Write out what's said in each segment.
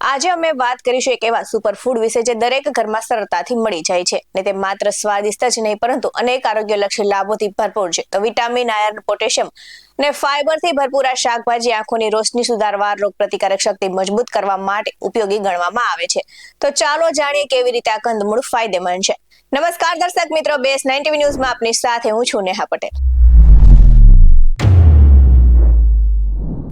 આજે અમે વાત કરીશું એક એવા સુપરફૂડ વિશે જે દરેક ઘરમાં સરળતાથી મળી જાય છે. ને તે માત્ર સ્વાદિષ્ટ જ નહીં, પરંતુ અનેક આરોગ્યલક્ષી લાભોથી ભરપૂર છે. તો વિટામિન આયર્ન પોટેશિયમ ને ફાઈબરથી ભરપૂર આ શાકભાજી આંખોની રોશની સુધારવા રોગ પ્રતિકારક શક્તિ મજબૂત કરવા માટે ઉપયોગી ગણવામાં આવે છે. તો ચાલો જાણીએ કેવી રીતે આ કંદમૂળ ફાયદેમંદ છે. નમસ્કાર દર્શક મિત્રો બેસ નાઇન્ટી ન્યૂઝમાં આપની સાથે હું છું નેહા પટેલ.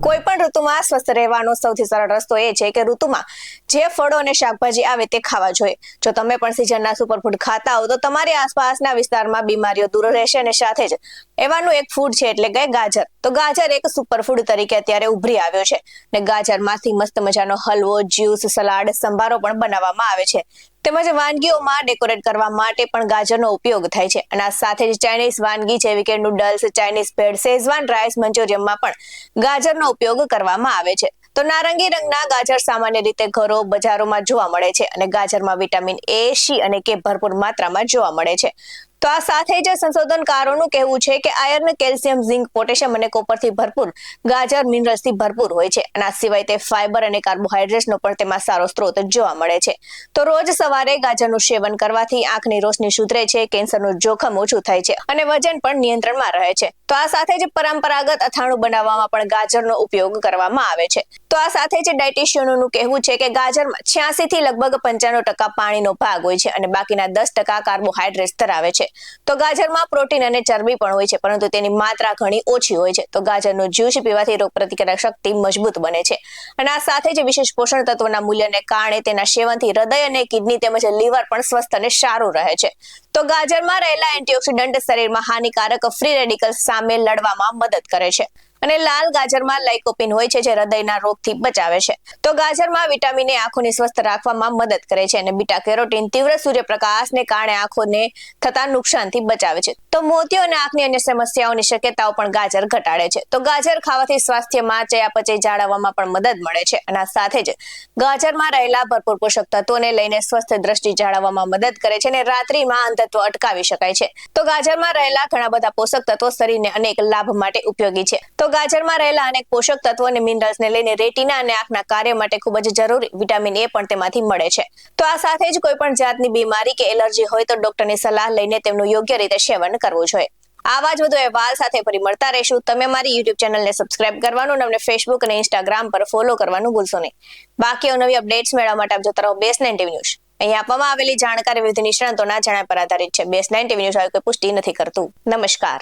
કોઈ પણ ઋતુમાં સ્વસ્થ રહેવાનો સૌથી સરળ રસ્તો એ છે કે ઋતુમાં જે ફળો અને શાકભાજી આવે તે ખાવા જોઈએ. જો તમે પણ સિઝનના સુપરફૂડ ખાતા હો તો તમારી આસપાસના વિસ્તારમાં બીમારીઓ દૂર રહેશે અને સાથે જ એવાનું એક ફૂડ છે એટલે કે ગાજર. તો ગાજર એક સુપરફૂડ તરીકે અત્યારે ઉભરી આવ્યો છે. ને ગાજરમાંથી મસ્ત મજાનો હલવો જ્યુસ સલાડ સંભારો પણ બનાવવામાં આવે છે. તેમજ વાનગીઓમાં ડેકોરેટ કરવા માટે પણ ગાજરનો ઉપયોગ થાય છે. અને આ સાથે જ ચાઇનીઝ વાનગી જેવી કે noodles Chinese bhel Schezwan rice મંચુરિયમમાં પણ ગાજરનો ઉપયોગ કરવામાં આવે છે. તો નારંગી રંગના ગાજર સામાન્ય રીતે ઘરો, બજારોમાં જોવા મળે છે અને ગાજરમાં વિટામિન એ સી અને કે ભરપૂર માત્રામાં જોવા મળે છે. તો આ સાથે જ સંશોધનકારોનું કહેવું છે કે આયર્ન કેલ્શિયમ, ઝિંક, પોટેશિયમ અને કોપરથી ભરપૂર ગાજર મિનરલ્સથી ભરપૂર હોય છે અને આ સિવાય તે ફાઈબર અને કાર્બોહાઈડ્રેટ્સનો પણ તેમાં સારો સ્ત્રોત જોવા મળે છે. તો રોજ સવારે ગાજરનું સેવન કરવાથી આંખની રોશની સુધરે છે, કેન્સરનું જોખમ ઓછું થાય છે અને વજન પણ નિયંત્રણમાં રહે છે. તો આ સાથે જ પરંપરાગત અથાણું બનાવવામાં પણ ગાજરનો ઉપયોગ કરવામાં આવે છે. તો આ સાથે જ ડાયટિશિયનોનું કહેવું છે કે ગાજરમાં છ્યાસી થી લગભગ પંચાણું ટકા પાણીનો ભાગ હોય છે અને બાકીના દસ ટકા કાર્બોહાઈડ્રેટ્સ ધરાવે છે. તો ગાજરમાં પ્રોટીન અને ચરબી પણ હોય છે, પરંતુ તેની માત્રા ઘણી ઓછી હોય છે. તો ગાજરનો જ્યુસ પીવાથી રોગ પ્રતિકારક શક્તિ મજબૂત બને છે. અને આ સાથે જ વિશેષ પોષણ તત્વોના મૂલ્યને કારણે તેના સેવનથી હૃદય અને કિડની તેમજ લીવર પણ સ્વસ્થ અને સારું રહે છે. તો ગાજરમાં રહેલા એન્ટીઓક્સિડન્ટ શરીરમાં હાનિકારક ફ્રી રેડિકલ્સ સામે લડવામાં મદદ કરે છે. અને લાલ ગાજરમાં લાઇકોપિન હોય છે, જે હૃદયના રોગથી બચાવે છે. તો ગાજરમાં વિટામિન એ આંખોને સ્વસ્થ રાખવામાં મદદ કરે છે અને બીટા કેરોટીન તીવ્ર સૂર્યપ્રકાશને કારણે આંખોને થતા નુકસાનથી બચાવે છે. તો મોતિયો અને અન્ય સમસ્યાઓની શક્યતાઓ પણ ગાજર ઘટાડે છે. તો ગાજર ખાવાથી સ્વાસ્થ્યમાં ચયાપચય જાળવવામાં પણ મદદ મળે છે અને સાથે જ ગાજરમાં રહેલા ભરપૂર પોષક તત્વોને લઈને સ્વસ્થ દ્રષ્ટિ જાળવવામાં મદદ કરે છે અને રાત્રિમાં અંધત્વ અટકાવી શકાય છે. તો ગાજરમાં રહેલા ઘણા બધા પોષક તત્વો શરીરને અનેક લાભ માટે ઉપયોગી છે. તો ગાજરમાં રહેલા અનેક પોષક તત્વો અને મિનરલ્સને લઈને રેટિના અને આંખના કાર્ય માટે ખૂબ જ જરૂરી વિટામિન એ પણ તેમાંથી મળે છે. તો આ સાથે જ કોઈ પણ જાતની બીમારી કે એલર્જી હોય તો ડોક્ટરની સલાહ લઈને તેમનું યોગ્ય રીતે સેવન કરવું જોઈએ. આવા જ વધુ અહેવાલ સાથે ફરી મળતા રહીશું. તમે મારી યુટ્યુબ ચેનલને સબસ્ક્રાઇબ કરવાનું અને ફેસબુક અને ઇન્સ્ટાગ્રામ પર ફોલો કરવાનું ભૂલશો નહીં. બાકી નવી અપડેટ્સ મેળવવા માટે આપ જોતા રહો બેસ્ટ નાઇન ન્યૂઝ અહીં આપવામાં આવેલી જાણકારી વિવિધ નિષ્ણાંતોના જણાવ્યા પર આધારિત છે. બેસ્ટ નાઇન ટીવી ન્યૂઝ આવી કોઈ પુષ્ટિ નથી કરતું. નમસ્કાર.